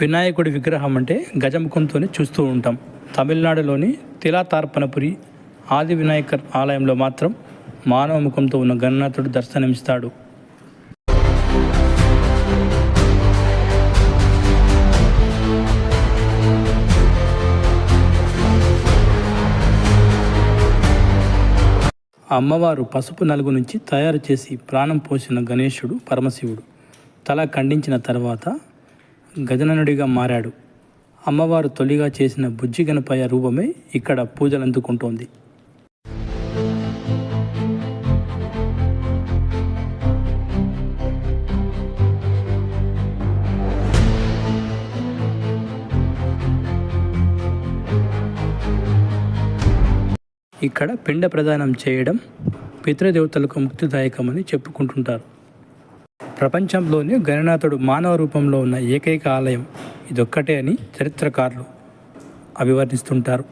వినాయకుడి విగ్రహం అంటే గజముఖంతోనే చూస్తూ ఉంటాం. తమిళనాడులోని తిలాతార్పణపురి ఆది వినాయకర్ ఆలయంలో మాత్రం మానవ ముఖంతో ఉన్న గణనాథుడు దర్శనమిస్తాడు. అమ్మవారు పసుపు నలుగు నుంచి తయారు చేసి ప్రాణం పోసిన గణేశుడు పరమశివుడు. తల ఖండించిన తర్వాత గజననుడిగా మారాడు. అమ్మవారు తొలిగా చేసిన బుజ్జి గణపయ్య రూపమే ఇక్కడ పూజలందుకుంటోంది. ఇక్కడ పిండ ప్రదానం చేయడం పితృదేవతలకు ముక్తిదాయకమని చెప్పుకుంటుంటారు. ప్రపంచంలోనే గణనాథుడు మానవ రూపంలో ఉన్న ఏకైక ఆలయం ఇదొక్కటే అని చరిత్రకారులు అభివర్ణిస్తుంటారు.